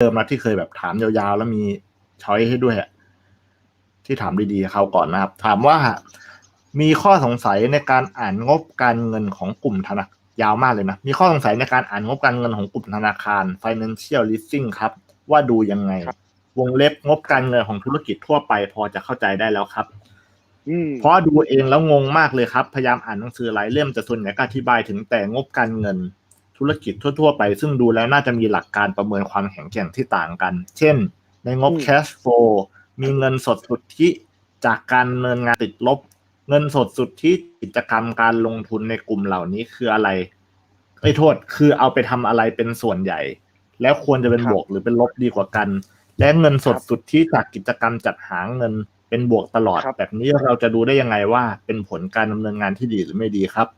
เดิมนะที่เคยแบบถามยาวๆ แล้วมีช้อยให้ด้วยอะที่ถามดีๆเขาก่อนนะครับ ถามว่ามีข้อสงสัยในการอ่านงบการเงินของกลุ่มธนาคารยาวมากเลยนะ มีข้อสงสัยในการอ่านงบการเงินของกลุ่มธนาคาร financial leasing ครับ ว่าดูยังไงครับวงเล็บงบการเงินของธุรกิจทั่วไปพอจะเข้าใจได้แล้วครับอืมเพราะดูเองแล้วงงมากเลยครับ พยายามอ่านหนังสือหลายเล่มแต่ส่วนใหญ่ก็อธิบายถึงแต่งบการเงิน ธุรกิจทั่ว ๆ ไป ซึ่งดูแล้วน่าจะมีหลักการประเมินความแข็งแกร่งที่ต่างกัน เช่น ในงบอืม cash flow มีเงินสดสุทธิจากการดำเนินงานติดลบ เงินสดสุทธิกิจกรรมการลงทุนในกลุ่มเหล่านี้คืออะไรไอ้ยโทษคือเอาไปทำอะไรเป็นส่วนใหญ่ แล้วควรจะเป็นครับบวกหรือเป็นลบดีกว่ากัน และเงินสดครับสุทธิจากกิจกรรมจัดหาเงินเป็นบวกตลอดครับแบบนี้เราจะดูได้ยังไงว่าเป็นผลการดำเนินงานที่ดีหรือไม่ดีครับ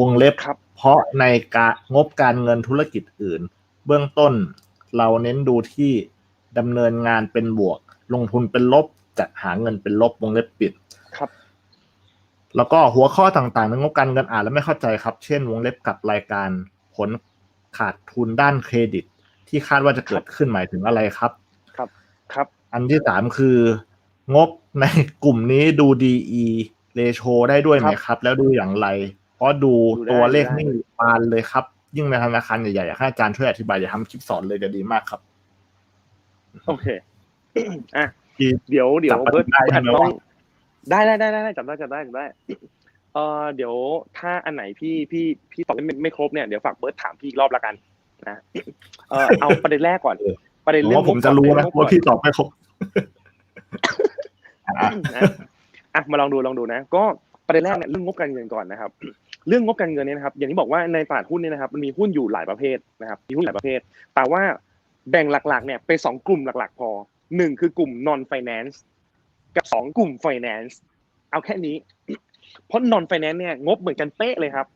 วงเล็บครับ เพราะในการงบการเงินธุรกิจอื่น เบื้องต้นเราเน้นดูที่ดำเนินงานเป็นบวก ลงทุนเป็นลบจัดหาเงินเป็นลบวงเล็บปิดครับ แล้วก็หัวข้อต่างๆในงบการเงินอ่านแล้วไม่เข้าใจครับ เช่น วงเล็บกับรายการผลขาดทุนด้านเครดิต ที่คาดว่าจะเกิดขึ้นหมายถึงอะไรครับ ครับครับ อันที่สามคืองบในกลุ่มนี้ดู DE ratio ได้ด้วยไหมครับ แล้วดูอย่างไร เพราะดูดูได้ตัวเลขดูได้นี่ปานเลยครับ ยิ่งในธนาคารใหญ่ๆอยากให้อาจารย์ช่วยอธิบายอย่าทำคลิปสอนเลยจะดีมากครับ โอเคอะที่เดี๋ยวเดี๋ยวจับประเบิร์ตเด็นได้อาจใช่ไหมต้องวะได้ได้ได้ได้ได้จับได้จับได้จับได้เอ่อเดี๋ยวถ้าอันไหนพี่พี่พี่ตอบไม่ไม่ครบเนี่ยเดี๋ยวฝากเบิร์ตถามพี่อีกรอบละกันนะเออเอาประเด็นแรกก่อนประเด็นผมเรื่องว่าผมจะรู้นะงบก่อว่าพี่ตอบไม่ครบอะนะอะมาลองดูลองดูนะ ก็ประเด็นแรกเนี่ยเรื่องงบการเงินก่อนนะครับ เรื่องงบการเงินเนี่ยนะครับ อย่างที่บอกว่าในตลาดหุ้นเนี่ยนะครับมันมีหุ้นอยู่หลายประเภทนะครับมีหุ้นหลายประเภท แต่ว่าแบ่งหลักๆเนี่ยเป็นสองกลุ่มหลักๆ พอหนึ่งคือกลุ่ม non finance กับสองกลุ่ม finance เอาแค่นี้ เพราะ non finance เนี่ยงบเหมือนกันเป๊ะเลยครับ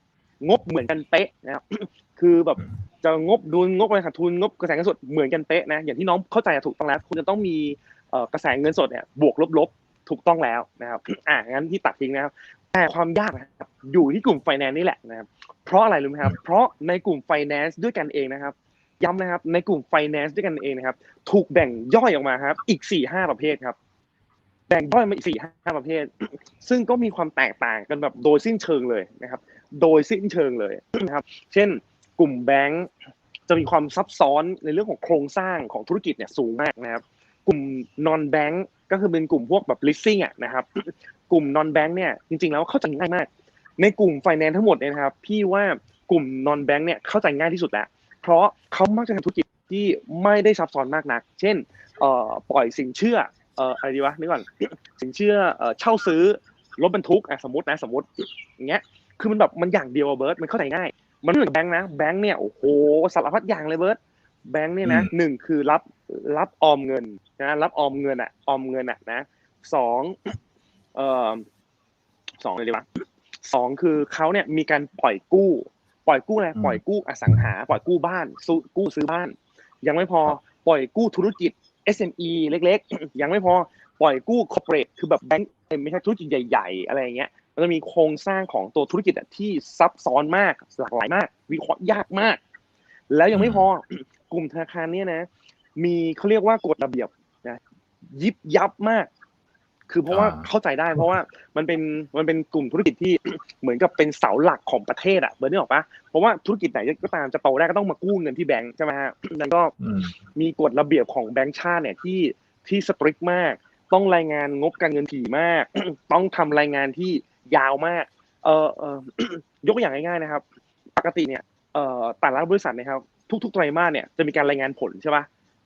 งบเหมือนกันเป๊ะนะครับคือแบบจะงบดุลงบอะไรขาดทุนงบกระแสเงินสดเหมือนกันเป๊ะนะอย่างที่น้องเข้าใจถูกต้องแล้วคุณจะต้องมีกระแสเงินสดเนี่ยบวกลบๆถูกต้องแล้วนะครับ อ่างั้นที่ตัดทิ้งนะครับ แต่ความยากนะครับอยู่ที่กลุ่ม finance นี่แหละนะครับ เพราะอะไรรู้ไหมครับ เพราะในกลุ่ม finance ด้วยกันเองนะครับ ย้ำนะครับ ในกลุ่ม finance ด้วยกันเองนะครับ ถูกแบ่งย่อยออกมาครับ อีกสี่ห้าประเภทครับ แบ่งย่อยมาอีกสี่ห้าประเภท ซึ่งก็มีความแตกต่างกันแบบโดยสิ้นเชิงเลยนะครับ โดยสิ้นเชิงเลยนะครับ เช่น กลุ่มแบงก์จะมีความซับซ้อนในเรื่องของโครงสร้างของธุรกิจเนี่ยสูงมากนะครับ กลุ่ม non bank ก็คือเป็นกลุ่มพวกแบบ leasing อะนะครับ กลุ่ม non bank เนี่ยจริงๆแล้วเข้าใจง่ายมาก ในกลุ่ม finance ทั้งหมดเนี่ยนะครับพี่ว่ากลุ่ม non bank เนี่ยเข้าใจง่ายที่สุดแล้ว เพราะเขามักจะทำธุรกิจที่ไม่ได้ซับซ้อนมากนัก เช่นเอ่อปล่อยสินเชื่อเอ่ออะไรดีวะนึกก่อนสินเชื่อเอ่อเช่าซื้อรถบรรทุกอะสมมตินะสมมติอย่างเงี้ยคือมันแบบมันอย่างเดียวอะเบิร์ตมันเข้าใจง่าย มันไม่เหมือนแบงค์นะแบงค์เนี่ยโอ้โหสารพัดอย่างเลยเบิร์ตแบงค์เนี่ยนะอืมหนึ่งคือรับรับออมเงินนะรับออมเงินอะออมเงินอะนะสอง เอ่อสองเลยดีวะสองคือเขาเนี่ยมีการปล่อยกู้ ปล่อยกู้อะไรอืมปล่อยกู้อสังหา ปล่อยกู้บ้านซื้อกู้ซื้อบ้าน ยังไม่พอปล่อยกู้ธุรกิจ SME เล็ก ๆ ยังไม่พอปล่อยกู้คอร์เปอเรทคือแบบแบงก์ไม่ใช่ธุรกิจใหญ่ ๆ อะไรอย่างเงี้ยมันจะมีโครงสร้างของตัวธุรกิจอะที่ซับซ้อนมากหลากหลายมาก วิเคราะห์ยากมาก แล้วยังไม่พอกลุ่มธนาคารเนี่ยนะ มีเขาเรียกว่ากฎระเบียบนะยิบยับมาก คือเพราะว่าอ่าเข้าใจได้เพราะว่ามันเป็นมันเป็นกลุ่มธุรกิจที่เหมือนกับเป็นเสาหลักของประเทศอะเบอร์นี่ออกปะเพราะว่าธุรกิจไหนก็ตามจะโตได้ก็ต้องมากู้เงินที่แบงก์ใช่ไหมฮะนั่นก็อืมมีกฎระเบียบของแบงก์ชาติเนี่ยที่ที่สตริกมาก ต้องรายงานงบการเงินถี่มาก ต้องทำรายงานที่ยาวมาก เออเออยกตัวอย่างง่ายๆนะครับ ปกติเนี่ยเอ่อแต่ละบริษัทนะครับ ทุกๆไตรมาสเนี่ยจะมีการรายงานผลใช่ปะ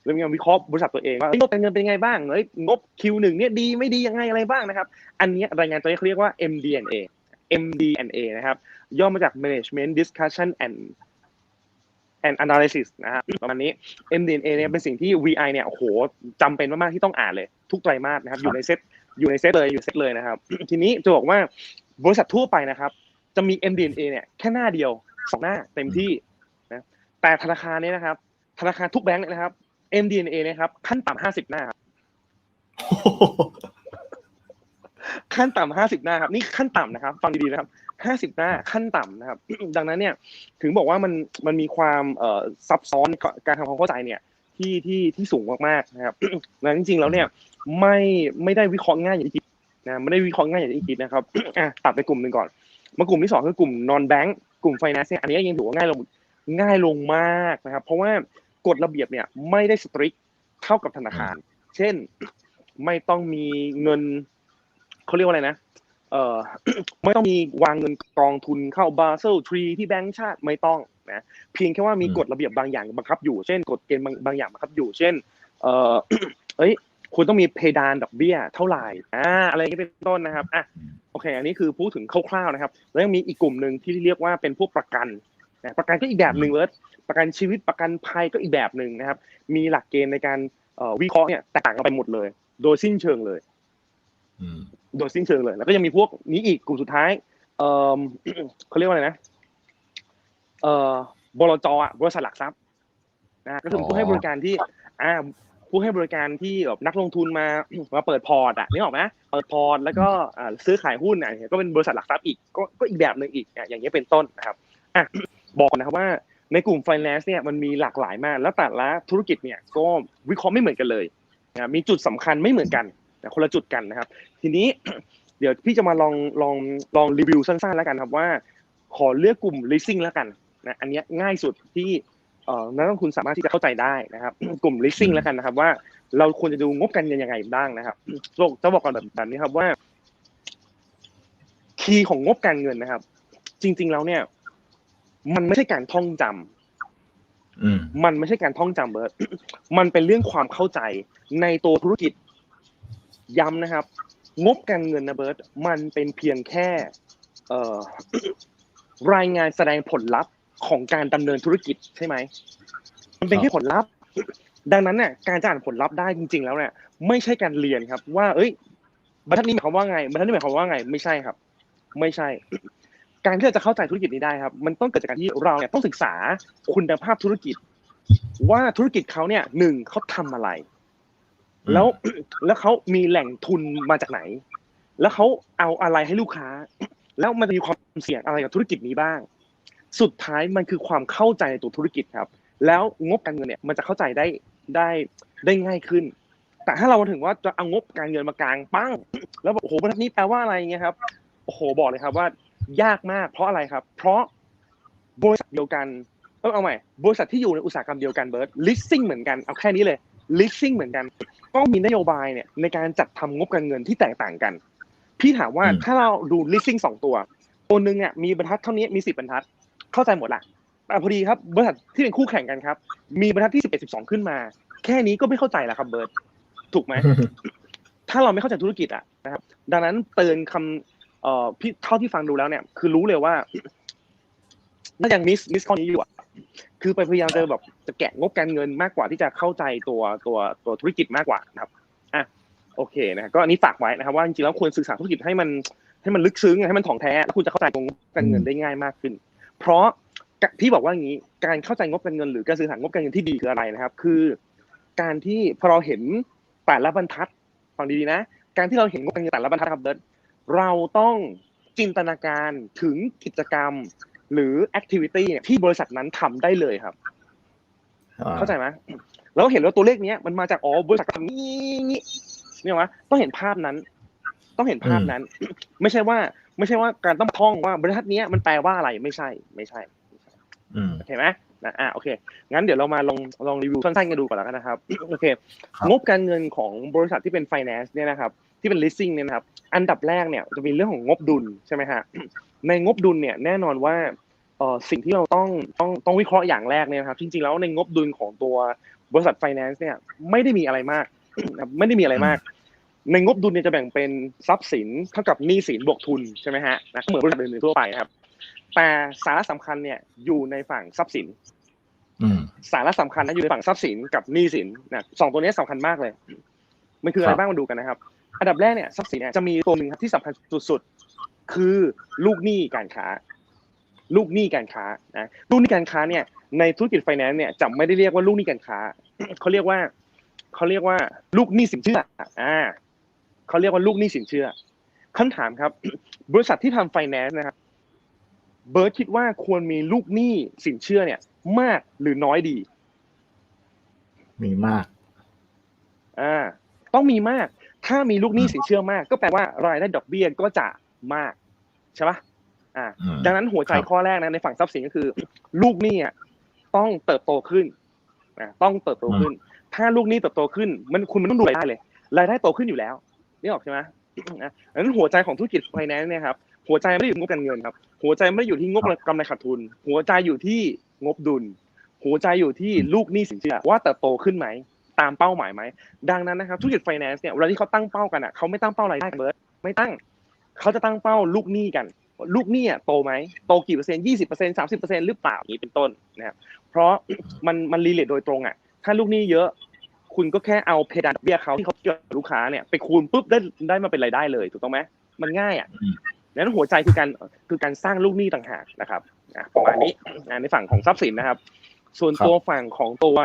แล้วมีการวิเคราะห์บริษัทตัวเองว่าเฮ้ยงบการเงินเป็นยังไงบ้างเฮ้ยงบ Q1 เนี่ยดีไม่ดียังไงอะไรบ้างนะครับ อันนี้รายงานตัวนี้เขาเรียกว่า MD&A MD&A นะครับ ย่อมาจาก Management Discussion and and Analysis นะฮะประมาณนี้ MD&A เนี่ยเป็นสิ่งที่ VI เนี่ยโอ้โหจำเป็นมากๆที่ต้องอ่านเลย ทุกไตรมาสนะครับ อยู่ในเซตอยู่ในเซตเลยอยู่เซตเลยนะครับ ทีนี้จะบอกว่าบริษัททั่วไปนะครับ จะมี MD&A เนี่ยแค่หน้าเดียวสองหน้าเต็มที่นะแต่ธนาคารเนี่ยนะครับ ธนาคารทุกแบงก์เนี่ยนะครับ MD&A เนะครับ ขั้นต่ำห้าสิบหน้าครับขั้นต่ำห้าสิบหน้าครับนี่ขั้นต่ำนะครับ ฟังดีๆนะครับห้าสิบหน้าขั้นต่ำนะครับ ดังนั้นเนี่ยถึงบอกว่ามันมันมีความเอ่อซับซ้อนการทำความเข้าใจเนี่ยที่ที่ที่สูงมากๆนะครับนั้นจริงๆแล้วเนี่ยไม่ไม่ได้วิเคราะห์ง่ายอย่างที่คิดนะไม่ได้วิเคราะห์ง่ายอย่างที่คิดนะครับอะตัดไปกลุ่มหนึ่งก่อน มากลุ่มที่สองคือกลุ่ม non bank กลุ่ม finance เนี่ยอันนี้ยังถือว่าง่ายลงง่ายลงมากนะครับ เพราะว่า กฎระเบียบเนี่ยไม่ได้สตริกเท่ากับธนาคาร เช่นไม่ต้องมีเงินเขาเรียกว่าอะไรนะเอ่อไม่ต้องมีวางเงินกองทุนเข้าบา s เซลทรีที่แบงก์ชาติไม่ต้องนะเพียงแค่ว่ามีอืมกฎระเบียบบางอย่างบังคับอยู่เช่นกฎเกณฑ์บางบางอย่างบังคับอยู่ เช่น เอ่อเอ้ยคุณต้องมีเพดานดอกเบี้ยเท่าไหร่อ่าอะไรอย่างนี้เป็นต้นนะครับอะโอเค อันนี้คือพูดถึงคร่าวๆนะครับ แล้วยังมีอีกกลุ่มหนึ่งที่เรียกว่าเป็นพวกประกันนะ ประกันก็อีกแบบหนึ่งเลยประกันชีวิตประกันภัยก็อีกแบบหนึ่งนะครับ มีหลักเกณฑ์ในการเอ่อวิเคราะห์เนี่ยแตกต่างกันไปหมดเลย โดยสิ้นเชิงเลยอืมโดยสิ้นเชิงเลย แล้วก็ยังมีพวกนี้อีกกลุ่มสุดท้ายเอ่อเขาเรียกว่าอะไรนะเอ่อบลจอะบริษัทหลักทรัพย์นะก็คือผู้ให้บริการที่อ่าผู้ให้บริการที่แบบนักลงทุนมามาเปิดพอร์ตอะนึกออกไหมเปิดพอร์ตแล้วก็อ่าซื้อขายหุ้นอะก็เป็นบริษัทหลักทรัพย์อีกก็ก็อีกแบบหนึ่งอีกอะอย่างเงี้ยเป็นต้นนะครับอะ บอกนะครับว่าในกลุ่ม finance เนี่ยมันมีหลากหลายมาก แล้วแต่ละธุรกิจเนี่ยก็วิเคราะห์ไม่เหมือนกันเลยนะมีจุดสำคัญไม่เหมือนกันนะคนละจุดกันนะครับ ทีนี้เดี๋ยวพี่จะมาลองลองลองรีวิวสั้นๆแล้วกันครับว่า ขอเลือกกลุ่ม leasing แล้วกันนะอันนี้ง่ายสุดที่เอ่อนักลงทุนสามารถที่จะเข้าใจได้นะครับ กลุ่ม leasing แล้วกันนะครับ ว่าเราควรจะดูงบการเงินยังไงบ้างนะครับโลกจะบอกก่อนแบบนี้ครับว่า คีย์ของงบการเงินนะครับ จริง ๆ แล้วเนี่ย มันไม่ใช่การท่องจำอืมมันไม่ใช่การท่องจำเบิร์ดมันเป็นเรื่องความเข้าใจในตัวธุรกิจ ย้ำนะครับ งบการเงินนะเบิร์ดมันเป็นเพียงแค่เอ่อรายงานแสดงผลลัพธ์ของการดำเนินธุรกิจใช่ไหม มันเป็นแค่ผลลัพธ์ ดังนั้นเนี่ยการจะอ่านผลลัพธ์ได้จริง ๆ แล้วเนี่ยไม่ใช่การเรียนครับ ว่า เอ้ยบรรทัดนี้หมายความว่าไงบรรทัดนี้หมายความว่าไง ไม่ใช่ครับ ไม่ใช่ การที่เราจะเข้าใจธุรกิจนี้ได้ครับ มันต้องเกิดจากการที่เราเนี่ยต้องศึกษาคุณภาพธุรกิจ ว่าธุรกิจเขาเนี่ยหนึ่งเขาทำอะไร แล้วแล้วเขามีแหล่งทุนมาจากไหน แล้วเขาเอาอะไรให้ลูกค้า แล้วมันจะมีความเสี่ยงอะไรกับธุรกิจนี้บ้าง สุดท้ายมันคือความเข้าใจในตัวธุรกิจครับ แล้วงบการเงินเนี่ยมันจะเข้าใจได้ได้ได้ง่ายขึ้นแต่ถ้าเรามาถึงว่าจะเอางบการเงินมากลางปั้งแล้วบอกโอ้โหบรรทัดนี้แปลว่าอะไรเงี้ยครับโอ้โหบอกเลยครับว่า ยากมาก เพราะอะไรครับ เพราะบริษัทเดียวกันเออเอาใหม่ บริษัทที่อยู่ในอุตสาหกรรมเดียวกันเบิร์ด leasing เหมือนกันเอาแค่นี้เลย leasing เหมือนกันต้องมีนโยบายเนี่ยในการจัดทำงบการเงินที่แตกต่างกัน พี่ถามว่าอืมถ้าเราดู leasing สองตัว ตัวหนึ่งอะมีบรรทัดเท่านี้มีสิบบรรทัด เข้าใจหมดละแต่พอดีครับบริษัทที่เป็นคู่แข่งกันครับ มีบรรทัดที่สิบเอ็ดสิบสองขึ้นมา แค่นี้ก็ไม่เข้าใจแล้วครับเบิร์ดถูกไหมถ้าเราไม่เข้าใจธุรกิจอะนะครับ ดังนั้นเตือนคำเอ่อพี่เท่าที่ฟังดูแล้วเนี่ย คือรู้เลยว่าน่ายังมิสมิสข้อนี้อยู่อะคือไปพยายามจะแบบจะแกะงบการเงินมากกว่าที่จะเข้าใจตัวตัวตัวธุรกิจมากกว่านะครับอะโอเคนะก็อันนี้ฝากไว้นะครับ ว่าจริงๆแล้วควรศึกษาธุรกิจให้มันให้มันลึกซึ้งให้มันถ่องแท้แล้วคุณจะเข้าใจงบการเงินได้ง่ายมากขึ้น เพราะพี่บอกว่าอย่างนี้การเข้าใจงบการเงิน หรือการสื่อสารงบการเงินที่ดีคืออะไรนะครับ คือ การที่พอเราเห็นแต่ละบรรทัดฟังดีๆนะ การที่เราเห็นงบการเงินแต่ละบรรทัดครับเบิร์ต เราต้องจินตนาการถึงกิจกรรม หรือแอคทิวิตี้ที่บริษัทนั้นทำได้เลยครับ เข้าใจไหมแล้วเห็นว่าตัวเลขเนี้ยมันมาจากอ๋อบริษัททำนี้นี้เนี่ยวะต้องเห็นภาพนั้น ต้องเห็นภาพนั้น ไม่ใช่ว่า ไม่ใช่ว่าการต้องท่องว่าบริษัทเนี้ยมันแปลว่าอะไรไม่ใช่ ไม่ใช่อืมโอเคไหมนะอะโอเค งั้นเดี๋ยวเรามาลองลองรีวิวสั้นๆกันดูก่อนแล้วกันนะครับ โอเคครับงบการเงินของบริษัทที่เป็น finance เนี่ยนะครับ ที่เป็น leasing เนี่ยนะครับ อันดับแรกเนี่ยจะมีเรื่องของงบดุลใช่ไหมฮะ ในงบดุลเนี่ยแน่นอนว่าเอ่อสิ่งที่เราต้องต้องต้องวิเคราะห์อย่างแรกเนี่ยนะครับจริงๆแล้วในงบดุลของตัวบริษัท finance เนี่ยไม่ได้มีอะไรมากนะครับไม่ได้มีอะไรมาก ในงบดุลเนี่ยจะแบ่งเป็นทรัพย์สินเท่ากับหนี้สินบวกทุนใช่ไหมฮะนะเหมือนบริษัทอื่นๆทั่วไปนะครับแต่สาระสำคัญเนี่ยอยู่ในฝั่งทรัพย์สินอืมสาระสำคัญนะอยู่ในฝั่งทรัพย์สินกับหนี้สินนะสองตัวนี้สำคัญมากเลย มันคืออะไรครับบ้างมาดูกันนะครับ อันดับแรกเนี่ยทรัพย์สินเนี่ยจะมีตัวหนึ่งครับที่สำคัญสุดๆ คือลูกหนี้การค้า ลูกหนี้การค้านะลูกหนี้การค้าเนี่ยในธุรกิจไฟแนนซ์เนี่ยจะไม่ได้เรียกว่าลูกหนี้การค้าเขาเรียกว่าเขาเรียกว่าลูกหนี้สินเชื่ออ่าเขาเรียกว่าลูกหนี้สินเชื่อคำถามครับ บริษัทที่ทำไฟแนนซ์นะครับเบิร์ดคิดว่าควรมีลูกหนี้สินเชื่อเนี่ย มากหรือน้อยดี มีมากอ่าต้องมีมาก ถ้ามีลูกหนี้สินเชื่อมาก ก็แปลว่ารายได้ดอกเบี้ยก็จะมากใช่ปะอ่าอืมดังนั้นหัวใจครับข้อแรกนะในฝั่งทรัพย์สินก็คือ ลูกหนี้อะต้องเติบโตขึ้นนะต้องเติบโตขึ้น ถ้าลูกหนี้เติบโตขึ้น มันคุณมันต้องดูรายได้เลยรายได้โตขึ้นอยู่แล้วนี่ออกใช่ไหมนะดังนั้นหัวใจของธุรกิจไฟแนนซ์เนี่ยครับหัวใจไม่ได้อยู่ที่งบการเงินครับ หัวใจไม่ได้อยู่ที่งบกำไรขาดทุน หัวใจอยู่ที่งบดุล หัวใจอยู่ที่ลูกหนี้สินเชื่อว่าเติบโตขึ้นไหม ตามเป้าหมายไหมดังนั้นนะครับธุรกิจไฟแนนซ์เนี่ยเวลาที่เขาตั้งเป้ากันอะเขาไม่ตั้งเป้ารายได้เบิร์ดไม่ตั้งเขาจะตั้งเป้าลูกหนี้กัน ลูกหนี้อะโตไหมโตกี่เปอร์เซ็นต์ยี่สิบเปอร์เซ็นต์สามสิบเปอร์เซ็นต์หรือเปล่าอย่างนี้เป็นต้นนะครับเพราะมันมันรีเลทโดยตรงอะถ้าลูกหนี้เยอะ คุณก็แค่เอาเพดานเบี้ยเขาที่เขาเกี่ยวลูกค้าเนี่ยไปคูณปุ๊บได้ได้มาเป็นรายได้เลยถูกต้องไหมมันง่ายอะดังนั้นหัวใจคือการคือการสร้างลูกหนี้ต่างหากนะครับประมาณนี้ในฝั่งของทรัพย์สินนะครับ ส่วนตัวฝั่งของตัว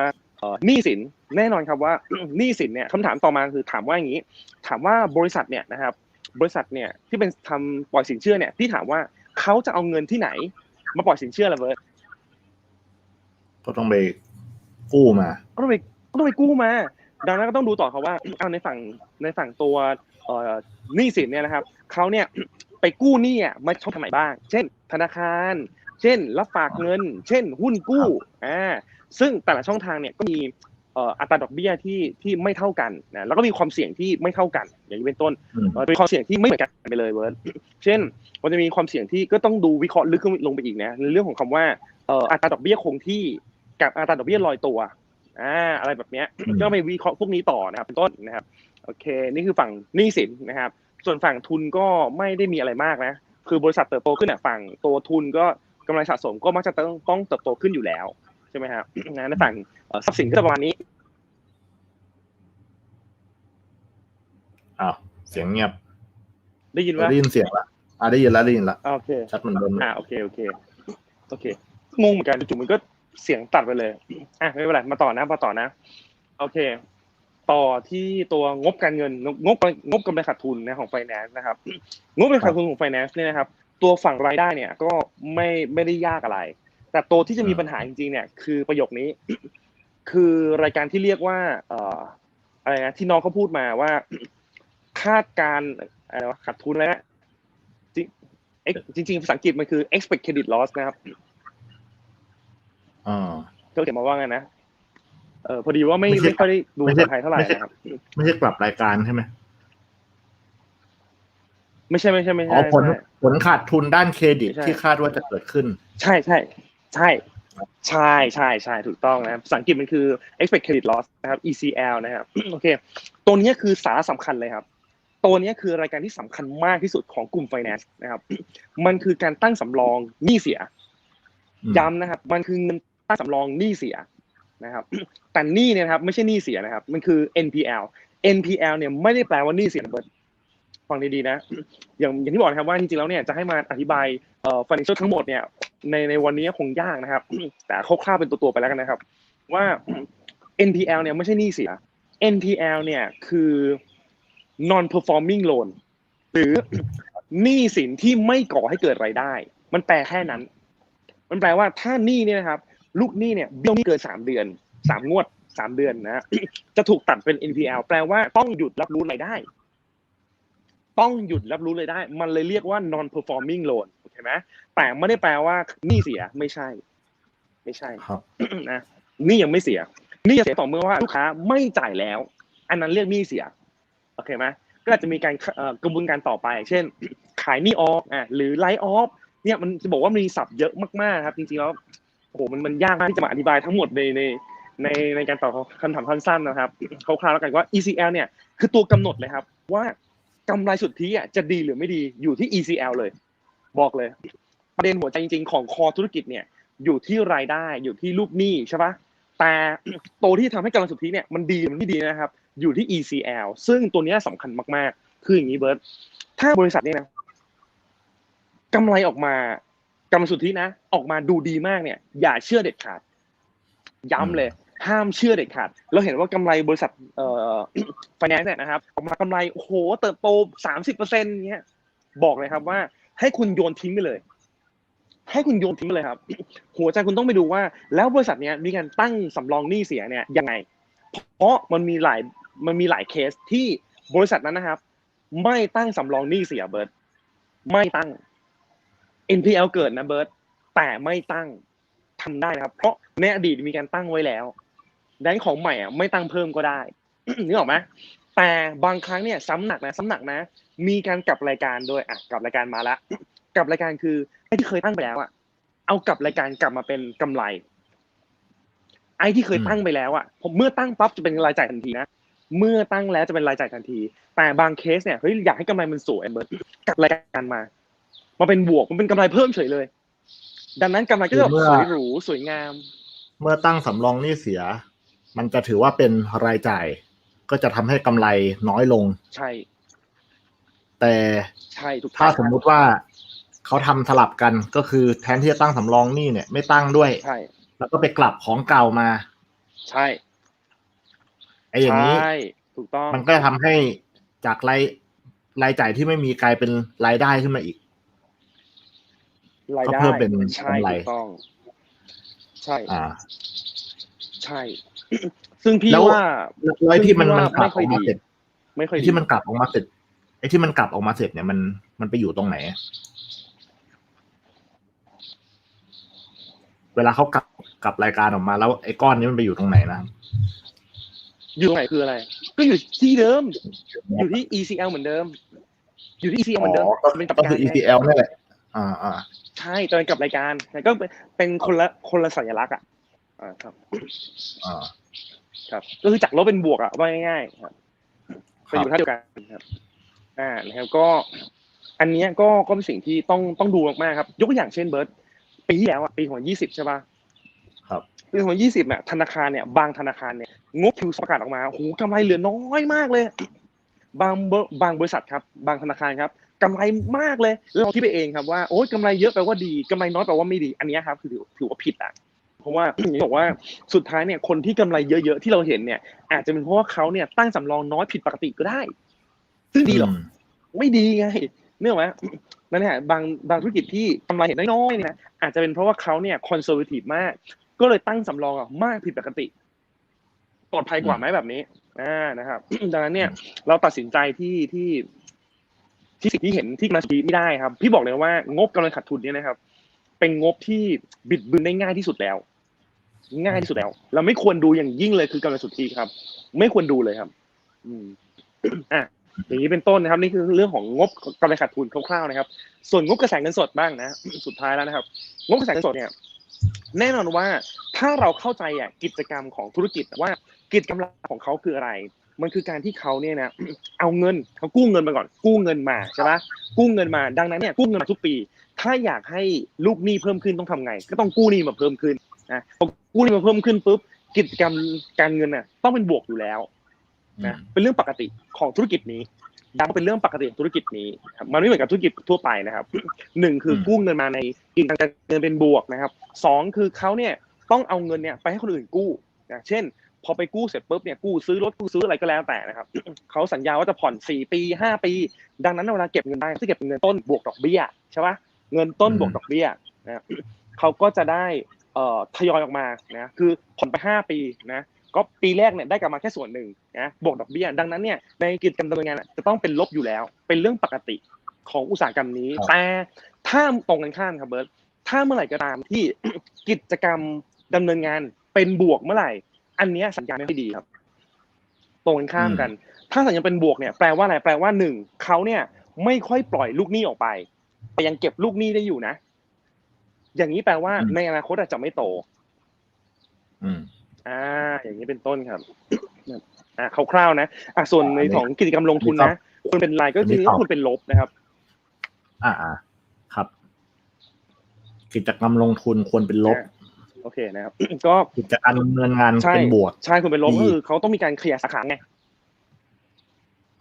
หนี้สินแน่นอนครับว่าหนี้สินเนี่ยคำถามต่อมาคือถามว่าอย่างนี้ ถามว่าบริษัทเนี่ยนะครับบริษัทเนี่ยที่เป็นทำปล่อยสินเชื่อเนี่ยที่ถามว่าเขาจะเอาเงินที่ไหน มาปล่อยสินเชื่อละเบิร์ดก็ต้องไปกู้มาก็ต้องไปก็ต้องไปกู้มา ดังนั้นก็ต้องดูต่อครับว่าเอาในฝั่งในฝั่งตัวเอ่อหนี้สินเนี่ยนะครับเขาเนี่ยไปกู้หนี้อะมาช่องทางไหนบ้าง เช่น ธนาคาร เช่น รับฝากเงิน เช่น หุ้นกู้อ่า ซึ่งแต่ละช่องทางเนี่ยก็มีเอ่ออัตราดอกเบี้ยที่ที่ไม่เท่ากันนะแล้วก็มีความเสี่ยงที่ไม่เท่ากัน อย่างนี้เป็นต้นอืมเอ่อเป็นความเสี่ยงที่ไม่เหมือนกันไปเลยเวิร์ดเช่น มันจะมีความเสี่ยงที่ก็ต้องดูวิเคราะห์ลึกลงไปอีกนะในเรื่องของคำว่าเอ่ออัตราดอกเบี้ยคงที่กับอัตราดอกเบี้ยลอยตัวอ่าอะไรแบบเนี้ยอืมก็ไปวิเคราะห์พวกนี้ต่อนะครับเป็นต้นนะครับโอเค นี่คือฝั่งหนี้สินนะครับ ส่วนฝั่งทุนก็ไม่ได้มีอะไรมากนะคือบริษัทเติบโตขึ้นอะฝั่งตัวทุนก็กำไรสะสมก็มักจะต้องต้องเติบโตขึ้นอยู่แล้ว ใช่ไหมครับนะในฝั่งเอ่อทรัพย์สินก็จะประมาณนี้อ้าวเสียงเงียบ ได้ยินว่าได้ยินเสียงละอ่าได้ยินแล้วได้ยินละโอเคชัดเหมือนเดิมอ่าโอเคโอเคโอเคงงเหมือนกันจู่ๆมันก็เสียงตัดไปเลยอะไม่เป็นไรมาต่อนะมาต่อนะ โอเค ต่อที่ตัวงบการเงินงบงบงบกำไรขาดทุนนะของไฟแนนซ์นะครับ งบกำไรขาดทุนของไฟแนนซ์เนี่ยนะครับ ตัวฝั่งรายได้เนี่ยก็ไม่ไม่ได้ยากอะไร แต่ตัวที่จะมีปัญหาจริงๆเนี่ยคือประโยคนี้ คือรายการที่เรียกว่า เอ่ออะไรนะที่น้องเขาพูดมาว่า คาดการณ์อะไรวะขาดทุนแล้วนะจริง Ex- จริงๆภาษาอังกฤษมันคือ expect credit loss นะครับอ่าก็เขียนมาว่าไงนะเออพอดีว่าไม่ไม่ใช่ไม่ค่อยได้ดูไม่ใช่ภาษาไทยเท่าไหร่ไม่ใช่นะครับ ไม่ใช่กลับรายการใช่ไหมไม่ใช่ไม่ใช่ไม่อ๋อใช่ผลใช่ผลขาดทุนด้านเครดิตไม่ใช่ที่คาดว่าจะเกิดขึ้น ใช่ใช่ ใช่ใช่ใช่ใช่ถูกต้องนะครับภาษาอังกฤษมันคือ expect credit loss นะครับ ECL นะครับโอเคตัวนี้คือสาระสำคัญเลยครับ ตัวนี้คือรายการที่สำคัญมากที่สุดของกลุ่ม finance นะครับ มันคือการตั้งสำรองหนี้เสียอืมย้ำนะครับ มันคือเงินตั้งสำรองหนี้เสียนะครับแต่หนี้เนี่ยนะครับไม่ใช่หนี้เสียนะครับ มันคือ NPL NPL เนี่ยไม่ได้แปลว่าหนี้เสียนะเบิร์ด ฟังดีๆนะ อย่างอย่างที่บอกนะครับว่าจริงๆแล้วเนี่ยจะให้มาอธิบายเอ่อ financial ทั้งหมดเนี่ยในในวันนี้คงยากนะครับ แต่คร่าวๆเป็นตัวๆไปแล้วกันนะครับ ว่า NPL เนี่ยไม่ใช่หนี้เสีย NPL เนี่ยคือ non performing loan หรือหนี้สินที่ไม่ก่อให้เกิดรายได้ มันแปลแค่นั้น มันแปลว่าถ้าหนี้เนี่ยนะครับ ลูกหนี้เนี่ยเบี้ยวหนี้เกินสามเดือนสามงวดสามเดือนนะจะถูกตัดเป็น NPL แปลว่าต้องหยุดรับรู้รายได้ ต้องหยุดรับรู้รายได้ มันเลยเรียกว่า non performing loan โอเคไหมแต่ไม่ได้แปลว่าหนี้เสียไม่ใช่ ไม่ใช่ครับนะหนี่ยังไม่เสียหนี่จะเสียต่อเมื่อว่าลูกค้าไม่จ่ายแล้ว อันนั้นเรียกหนี้เสียโอเคไหมก็อาจจะมีการเอ่อกระบวนการต่อไป เช่น ขายหนี้ออกอะหรือไลฟ์ออฟเนี่ยมันจะบอกว่ามีศัพท์เยอะมากๆครับ จริงๆแล้วโอ้โหมันมันยากมากที่จะมาอธิบายทั้งหมดในในในในการตอบคำถามสั้นๆนะครับคร่าวๆแล้วกันว่า ECL เนี่ยคือตัวกำหนดเลยครับ ว่า กำไรสุทธิอะจะดีหรือไม่ดีอยู่ที่ ECL เลย บอกเลย ประเด็นหัวใจจริง ๆ ของคอธุรกิจเนี่ยอยู่ที่รายได้อยู่ที่ลูกหนี้ใช่ปะแต่ตัวที่ทำให้กำลังสุทธิเนี่ยมันดีมันไม่ดีนะครับ อยู่ที่ ECL ซึ่งตัวนี้ยสำคัญมากๆ คืออย่างนี้เบิร์ตถ้าบริษัทเนี่ยนะกำไรออกมากำลังสุทธินะ ออกมาดูดีมากเนี่ย อย่าเชื่อเด็ดขาด ย้ำเลย ห้ามเชื่อเด็ดขาดเราเห็นว่ากำไรบริษัทเอ่อ finance เนี่ยนะครับออกมากำไรโอ้โหเติบโตสามสิบเปอร์เซ็นต์เนี้ยบอกเลยครับว่า ให้คุณโยนทิ้งไปเลย ให้คุณโยนทิ้งไปเลยครับ หัวใจคุณต้องไปดูว่า แล้วบริษัทเนี้ยมีการตั้งสำรองหนี้เสียเนี่ยยังไง เพราะมันมีหลายมันมีหลายเคสที่บริษัทนั้นนะครับ ไม่ตั้งสำรองหนี้เสียเบิร์ตไม่ตั้ง NPL เกิดนะเบิร์ตแต่ไม่ตั้งทำได้นะครับ เพราะในอดีตมีการตั้งไว้แล้ว ดังนั้นของใหม่อะไม่ตั้งเพิ่มก็ได้นึกออกไหมแต่บางครั้งเนี่ยซ้ำหนักนะซ้ำหนักนะ มีการกลับรายการด้วยอะกลับรายการมาละกลับรายการคือไอ้ที่เคยตั้งไปแล้วอะเอากลับรายการกลับมาเป็นกำไร ไอ้ที่เคยตั้งไปแล้วอะผมเมื่อตั้งปั๊บจะเป็นรายจ่ายทันทีนะเมื่อตั้งแล้วจะเป็นรายจ่ายทันที แต่บางเคสเนี่ยเฮ้ยอยากให้กำไรมันสวยเบิร์ดกลับรายการมามาเป็นบวกมันเป็นกำไรเพิ่มเฉยเลย ดังนั้นกำไรก็จะแบบเมื่อสวยหรูสวยงาม เมื่อตั้งสำรองหนี้เสีย มันจะถือว่าเป็นรายจ่าย ก็จะทำให้กำไรน้อยลง ใช่ แต่ใช่ถูกถ้าสมมุติว่าเขาทำสลับกันก็คือแทนที่จะตั้งสำรองหนี้เนี่ย ไม่ตั้งด้วย ใช่ แล้วก็ไปกลับของเก่ามา ใช่ไอ้อย่างนี้ใช่ถูกต้อง มันก็จะทำให้จากรายรายจ่ายที่ไม่มีกลายเป็นรายได้ขึ้นมาอีกรายก็ได้เพิ่มเป็นใช่กำไรถูกต้อง ใช่ อ่า ใช่ ซึ่งพี่แล้วว่าแล้วไอ้ที่มันซึ่งมันพี่กลับว่าออกมาเสร็จไม่ค่อยไอ้ดีที่มันกลับออกมาเสร็จไอ้ที่มันกลับออกมาเสร็จเนี่ยมันมันไปอยู่ตรงไหน เวลาเขากลับกลับรายการออกมาแล้วไอ้ก้อนนี้มันไปอยู่ตรงไหนนะอยู่ตรงไหนคืออะไร ก็อยู่ที่เดิม อยู่ที่ ECL เหมือนเดิม อยู่ที่ ECL เหมือนเดิมอ๋อก็เป็นกับก็กาคืรอ ECL นั่นแหละอ่าอ่าใช่แต่เป็นกับรายการแต่ก็เป็นเป็นคนละคนละสัญลักษณ์อะอ่าครับอ่า ครับก็คือจากลบเป็นบวกอะว่าง่ายๆครับคเป็นรับอยู่ท่าเดียวกันครับ อ่านะครับก็ อันเนี้ยก็ก็เป็นสิ่งที่ต้องต้องดูมากๆครับ ยกตัวอย่างเช่นเบิร์ตปีที่แล้วอะปีของยี่สิบใช่ป่ะครับปีของยี่สิบเนี่ยธนาคารเนี่ยบางธนาคารเนี่ยงบคิวประกาศออกมาโอ้โหกำไรเหลือน้อยมากเลย บางเบอร์บางบริษัทครับ บางธนาคารครับกำไรมากเลยแล้วเราคิดไปเองครับว่าโอ้ยกำไรเยอะแปลว่าดีกำไรน้อยแปลว่าไม่ดี อันเนี้ยครับคือถือถือว่าผิดอะ เพราะว่าอย่างที่บอกว่าสุดท้ายเนี่ยคนที่กำไรเยอะๆที่เราเห็นเนี่ย อาจจะเป็นเพราะว่าเขาเนี่ยตั้งสำรองน้อยผิดปกติก็ได้ ซึ่งดีหรอมไม่ดีไงเนื่องไหมนั่นแหละบางบางธุรกิจที่กำไรเห็นน้อยๆเนี่ยอาจจะเป็นเพราะว่าเขาเนี่ยคอนเซอร์วทีฟมาก ก็เลยตั้งสำรองอะมากผิดปกติปลอดภัยกว่าไหมแบบนี้อ่านะครับ ดังนั้นเนี่ย เราตัดสินใจที่ที่ที่สิ่งที่เห็นที่มาชี้ไม่ได้ครับ พี่บอกเลยว่างบกำไรขาดทุนเนี่ยนะครับ เป็นงบที่บิดเบือนได้ง่ายที่สุดแล้ว ง่ายที่สุดแล้ว เราไม่ควรดูอย่างยิ่งเลยคือกำไรสุทธิครับ ไม่ควรดูเลยครับ อืมอะอย่างนี้เป็นต้นนะครับ นี่คือเรื่องของงบกำไรขาดทุนคร่าวๆนะครับ ส่วนงบกระแสเงินสดบ้างนะ สุดท้ายแล้วนะครับ งบกระแสเงินสดเนี่ย แน่นอนว่าถ้าเราเข้าใจอะกิจกรรมของธุรกิจว่ากิจกรรมหลักของเขาคืออะไร มันคือการที่เขาเนี่ยนะเอาเงินเขากู้เงินมาก่อน กู้เงินมาใช่ปะกู้เงินมาดังนั้นเนี่ยกู้เงินมาทุกปี ถ้าอยากให้ลูกหนี้เพิ่มขึ้นต้องทำไง ก็ต้องกู้หนี้มาเพิ่มขึ้นนะพอ กู้หนี้มาเพิ่มขึ้นปุ๊บกิจกรรมการเงินน่ะ ต้องเป็นบวกอยู่แล้วนะเป็นเรื่องปกติของธุรกิจนี้ดังเป็นเรื่องปกติของธุรกิจนี้ครับมันไม่เหมือนกับธุรกิจทั่วไปนะครับหนึ่งคือกู้เงินมาในกิจการเงินเป็นบวกนะครับสองคือเขาเนี่ยต้องเอาเงินเนี่ยไปให้คนอื่นกู้นะเช่น พอไปกู้เสร็จปุ๊บเนี่ยกู้ซื้อรถกู้ซื้ออะไรก็แล้วแต่นะครับเขาสัญญาว่าจะผ่อนสี่ปีห้าปี ดังนั้นเวลาเก็บเงินได้จะเก็บเงินต้นบวกดอกเบี้ยใช่ปะเงินต้นบวกดอกเบี้ยนะเขาก็จะได้ เอ่อทยอยออกมานะคือผ่อนไปห้าปีนะก็ปีแรกเนี่ยได้กลับมาแค่ส่วนหนึ่งนะบวกดอกเบี้ยดังนั้นเนี่ยในกิจกรรมดำเนินงานอะจะต้องเป็นลบอยู่แล้ว เป็นเรื่องปกติของอุตสาหกรรมนี้ครับแต่ถ้าตรงกันข้ามครับเบิร์ตถ้าเมื่อไหร่ก็ตามที่กิจกรรมดำเนินงานเป็นบวกเมื่อไหร่ อันเนี้ยสัญญาณไม่ค่อยดีครับ ตรงกันข้ามกัน ถ้าสัญญาณเป็นบวกเนี่ยแปลว่าอะไรแปลว่าหนึ่งเขาเนี่ยไม่ค่อยปล่อยลูกหนี้ออกไปแต่ยังเก็บลูกหนี้ได้อยู่นะ อย่างนี้แปลว่าอืมในอนาคตอาจจะไม่โต อืม อ่า อย่างนี้เป็นต้นครับ อ่าคร่าวๆนะอ่าส่วนในของกิจกรรมลงทุนนะควรเป็นรายก็คือว่าควรเป็นลบนะครับอ่าอ่าครับ กิจกรรมลงทุนควรเป็นลบอ่าโอเคนะครับก็กิจการดำเนินงานใช่เป็นบวกใช่ควรเป็นลบดีก็คือเขาต้องมีการขยายสาขาไง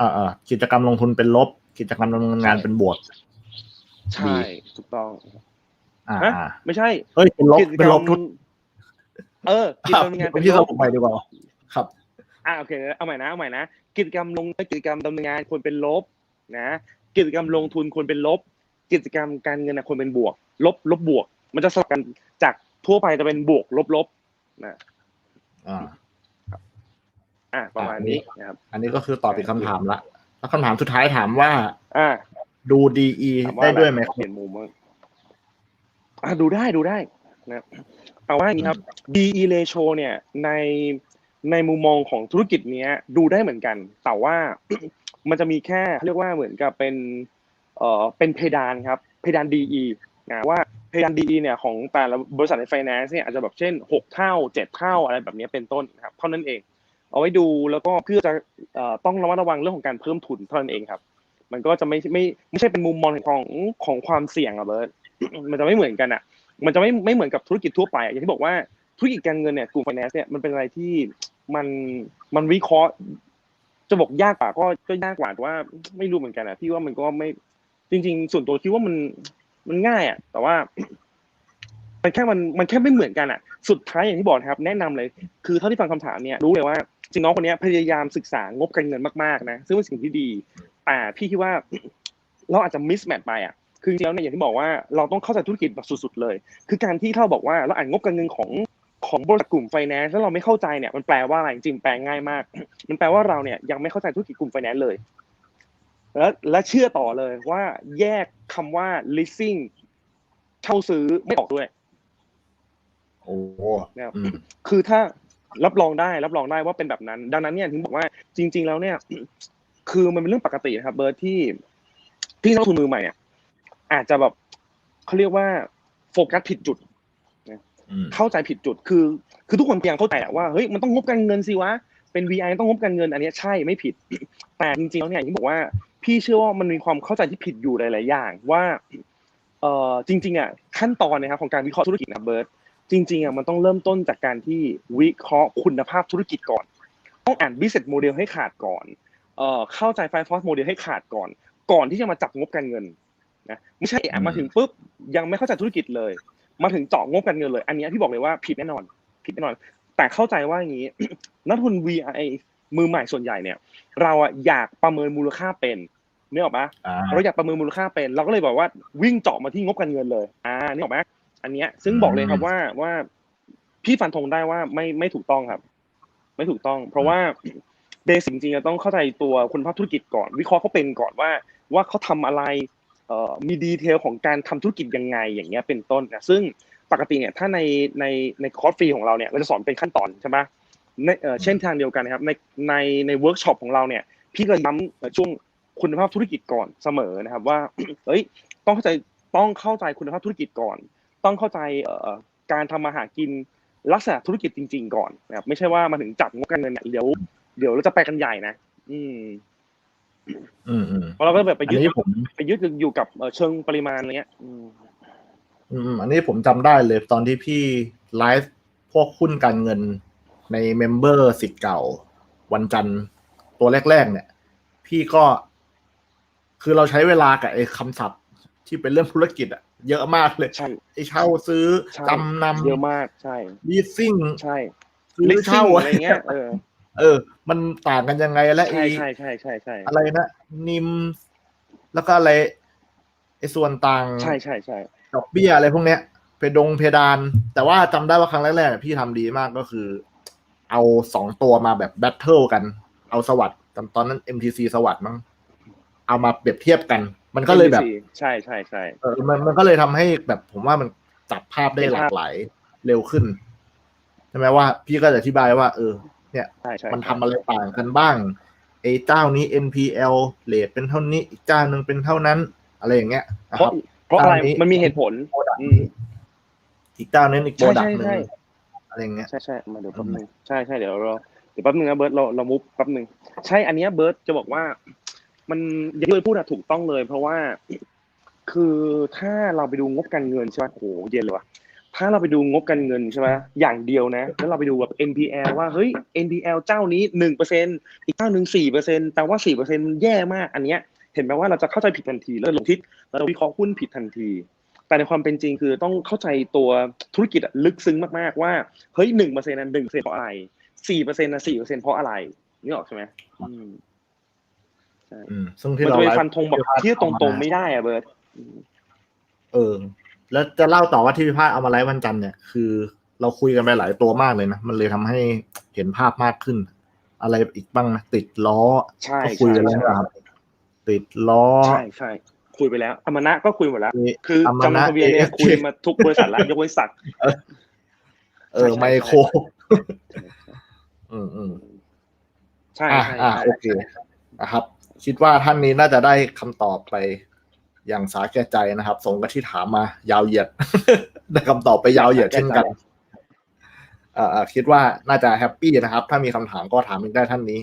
อ่าอ่ากิจกรรมลงทุนเป็นลบ กิจกรรมดำเนินงานเป็นบวก ใช่ ถูกต้องอ่า ฮะอ่าไม่ใช่ เฮ้ยเป็นลบกิจเป็กนรลรบมทุกเออกิจกรรมดำเนินงานเป็เป็นนที่ลเราบลงไปดีกว่าครับ อ่าโอเคเอาใหม่นะเอาใหม่นะกิจกรรมลงกิจกรรมดำเนินงานควรเป็นลบนะกิจกรรมลงทุนควรเป็นลบ กิจกรรมการเงินนะควรเป็นบวก ลบลบบวก มันจะสลับกันจากทั่วไปจะเป็นบวก ลบลบนะอ่าอะประมาณนี้นะครับ อันนี้ก็คือตอบอีกคำถามละแล้วคำถามสุดท้ายถามว่า อ่า ดูดีอีถามว่าได้อะรด้วยไหมครับเปลี่ยนมุมบ้าง อะดูได้ดูได้นะเอาว่าอย่างนี้ครับ DE ratio เนี่ยในในมุมมองของธุรกิจเนี้ยดูได้เหมือนกัน แต่ว่ามันจะมีแค่เรียกว่าเหมือนกับเป็นเอ่อเป็นเพดานครับเพดาน DE นะว่าเพดาน DE เนี่ยของแต่ละบริษัทใน finance เนี่ยอาจจะแบบเช่นหกเท่าเจ็ดเท่าอะไรแบบนี้เป็นต้นครับเท่านั้นเอง เอาไว้ดูแล้วก็เพื่อจะเอ่อต้องระมัดระวังเรื่องของการเพิ่มทุนเท่านั้นเองครับ มันก็จะไม่ไม่ไม่ใช่เป็นมุมมองของของความเสี่ยงอะเบิร์ต มันจะไม่เหมือนกันอะ มันจะไม่ไม่เหมือนกับธุรกิจทั่วไปอะอย่างที่บอกว่าธุรกิจการเงินเนี่ยกลุ่ม finance เนี่ยมันเป็นอะไรที่มันมันวิเคราะห์จะบอกยากกว่าก็ก็ยากกว่าแต่ว่าไม่รู้เหมือนกันอะพี่ว่ามันก็ไม่จริง ๆ ส่วนตัวคิดว่ามันมันง่ายอะ แต่ว่า มันแค่มันมันแค่ไม่เหมือนกันอะ สุดท้ายอย่างที่บอกครับ แนะนำเลย คือเท่าที่ฟังคำถามเนี่ยรู้เลยว่าจริงน้องคนนี้พยายามศึกษางบการเงินมากๆนะซึ่งเป็นสิ่งที่ดีแต่พี่คิดว่า เราอาจจะมิสแมทไปอะ คือจริงๆแล้วเนี่ยอย่างที่บอกว่าเราต้องเข้าใจธุรกิจแบบสุดๆเลย คือการที่เราบอกว่าเราอ่านงบการเงินของของบริษัทกลุ่มไฟแนนซ์แล้วเราไม่เข้าใจเนี่ยมันแปลว่าอะไรจริงๆแปลง่ายมาก มันแปลว่าเราเนี่ยยังไม่เข้าใจธุรกิจกลุ่มไฟแนนซ์เลย แล้วและเชื่อต่อเลยว่าแยกคำว่า leasing เช่าซื้อไม่ออกด้วยโอ้นะครับอืมคือถ้ารับรองได้รับรองได้ว่าเป็นแบบนั้น ดังนั้นเนี่ยถึงบอกว่าจริง ๆ แล้วเนี่ย คือมันเป็นเรื่องปกตินะครับ เบิร์ดที่ที่นักลงทุนมือใหม่อะ อาจจะแบบเขาเรียกว่าโฟกัสผิดจุดอืมเข้าใจผิดจุดคือ คือทุกคนพยายามเข้าใจอะว่าเฮ้ยมันต้องงบการเงินสิวะเป็น VI ต้องงบการเงินอันเนี้ยใช่ไม่ผิด แต่จริงๆแล้วเนี่ยอย่างที่บอกว่าพี่เชื่อว่ามันมีความเข้าใจที่ผิดอยู่หลาย ๆ อย่าง ว่าเอ่อจริง ๆอะขั้นตอนนะครับของการวิเคราะห์ธุรกิจนะเบิร์ดจริงๆอะมันต้องเริ่มต้นจากการที่วิเคราะห์คุณภาพธุรกิจก่อน ต้องอ่าน business model ให้ขาดก่อนเอ่อเข้าใจ finance model ให้ขาดก่อน ก่อนที่จะมาจับงบการเงิน นะไม่ใช่อะมาถึงปุ๊บยังไม่เข้าใจธุรกิจเลย มาถึงเจาะงบการเงินเลย อันเนี้ยพี่บอกเลยว่าผิดแน่นอน ผิดแน่นอน แต่เข้าใจว่าอย่างนี้นักทุน VI มือใหม่ส่วนใหญ่เนี่ย เราอะอยากประเมินมูลค่าเป็นนึกออกปะอ่าเราอยากประเมินมูลค่าเป็น เราก็เลยบอกว่าวิ่งเจาะมาที่งบการเงินเลยอ่านึกออกไหมอันเนี้ย ซึ่งบอกเลยครับว่าว่าพี่ฟันธงได้ว่าไม่ไม่ถูกต้องครับ ไม่ถูกต้อง เพราะว่าเบสิกจริงๆจะต้องเข้าใจตัวคุณภาพธุรกิจก่อน วิเคราะห์เขาเป็นก่อนว่า ว่าเขาทำอะไรเอ่อ มีดีเทลของการทำธุรกิจยังไงอย่างเงี้ยเป็นต้นนะซึ่งปกติเนี่ยถ้าในในในคอร์สฟรีของเราเนี่ยเราจะสอนเป็นขั้นตอนใช่ไหมในเอ่อเช่นทางเดียวกันนะครับในในในเวิร์กช็อปของเราเนี่ยพี่ก็ย้ำเอ่อช่วงคุณภาพธุรกิจก่อนเสมอนะครับว่าเอ้ยต้องเข้าใจต้องเข้าใจคุณภาพธุรกิจก่อน ต้องเข้าใจเอ่อการทำมาหากินลักษณะธุรกิจจริง ๆ ก่อนนะครับไม่ใช่ว่ามาถึงจับงบการเงินเนี่ยเดี๋ยวเดี๋ยวเราจะไปกันใหญ่นะ อืม อืมอืมเพราะเราก็แบบไปอันยึดนี้ผม ไปยึดอยู่กับเอ่อเชิงปริมาณอะไรเงี้ยอืมอืมอันนี้ผมจำได้เลยตอนที่พี่ไลฟ์พวกหุ้นการเงินในเมมเบอร์สิทธิ์เก่า วันจันทร์ตัวแรก ๆ เนี่ย พี่ก็ คือเราใช้เวลากับไอ้คำศัพท์ ที่เป็นเรื่องธุรกิจอะเยอะมากเลย ใช่ ไอ้เช่าซื้อใช่ จำนำเยอะมากใช่ลีสซิ่งใช่ซื้อลิสเช่าอะไรเงี้ยเออ เออ มันต่างกันยังไงและใช่ไอ้ใช่ใช่ใช่ใช่อะไรนะนิม แล้วก็อะไรไอ้ส่วนต่างใช่ใช่ใช่ดอกเบี้ยอะไรพวกเนี้ยเพดงเพดาน แต่ว่าจำได้ว่าครั้งแรกๆพี่ทำดีมากก็คือ เอาสองตัวมาแบบแบทเทิลกัน เอาสวัสด์ตอนนั้น MTC สวัสด์มั้งเอามาเปรียบเทียบกัน มันก็เลยแบบ ใช่ใช่ใช่เออมันมันก็เลยทำให้แบบผมว่ามันจับภาพได้เห็นหภาพลากหลายเร็วขึ้นใช่ไหมว่า พี่ก็จะอธิบายว่า เออ เนี่ยใช่ใช่มันทำอะไรต่างกันบ้างไอ้เจ้านี้ NPL เลทเป็นเท่านี้อีกเจ้าหนึ่งเป็นเท่านั้น อะไรอย่างเงี้ยนะเพคราะรับเพราะอะไรตามนี้มันมีเหตุผลโปรดักอืต์มอีกเจ้านึงอีกโปรดักต์หนึ่งใช่อะไรอย่างเงี้ยใช่ใช่มาเดี๋ยวแป๊บนึงใช่ใช่เดี๋ยวเราเดี๋ยวแป๊บนึงนะเบิร์ดเราเรามุฟแป๊บนึงใช่อันเนี้ยเบิร์ดจะบอกว่า มันอย่างที่เบิร์ดพูดอะถูกต้องเลย เพราะว่า คือถ้าเราไปดูงบการเงินใช่ไหมโอ้โหเย็นเลยว่ะ ถ้าเราไปดูงบการเงินใช่ไหมอย่างเดียวนะ แล้วเราไปดูแบบ NPL ว่าเฮ้ย NPL เจ้านี้หนึ่งเปอร์เซ็นอีกเจ้าหนึ่งสี่เปอร์เซ็นแปลว่าสี่เปอร์เซ็นแย่มากอันเนี้ยเห็นไหมว่าเราจะเข้าใจผิดทันที แล้วหลงทิศเราจะวิเคราะห์หุ้นผิดทันที แต่ในความเป็นจริงคือต้องเข้าใจตัวธุรกิจอะลึกซึ้งมากๆว่าเฮ้ยหนึ่งเปอร์เซ็นต์นั้นหนึ่งเปอร์เซ็นต์เพราะอะไรสี่เปอร์เซ็นต์นะสี่เปอร์เซ็นต์เพราะอะไรนี่ออกใช่ไหมอืมอืมซึ่งที่มันเราจะไปไลฟ์ฟันธงแบบที่ตรงๆไม่ได้อะเบิร์ตเออ แล้วจะเล่าต่อว่าที่พี่พาดเอามาไลฟ์วันจันทร์เนี่ยคือเราคุยกันไปหลายตัวมากเลยนะ มันเลยทำให้เห็นภาพมากขึ้น อะไรอีกบ้างนะติดล้อใช่ก็คุยใช่กันแล้วใช่นะครับติดล้อใช่ใช่คุยไปแล้วอมนะก็คุยหมดแล้วมีคืออมจำนนะทะเบียนเนี่ย AFK คุยมาทุกบริษัทแล้วยกเว้นสักดิ์เออใช่ใช่ไมโครอืมอืมใช่อ่าใช่อ่าใช่โอเคนะครับ คิดว่าท่านนี้น่าจะได้คำตอบไป อย่างสาแก่ใจนะครับสงกับที่ถามมายาวเหยียดได้คำตอบไปยาวเหยียดเช่นกันอ่าอ่าคิดว่าน่าจะแฮปปี้นะครับ ถ้ามีคำถามก็ถามอีกได้ท่านนี้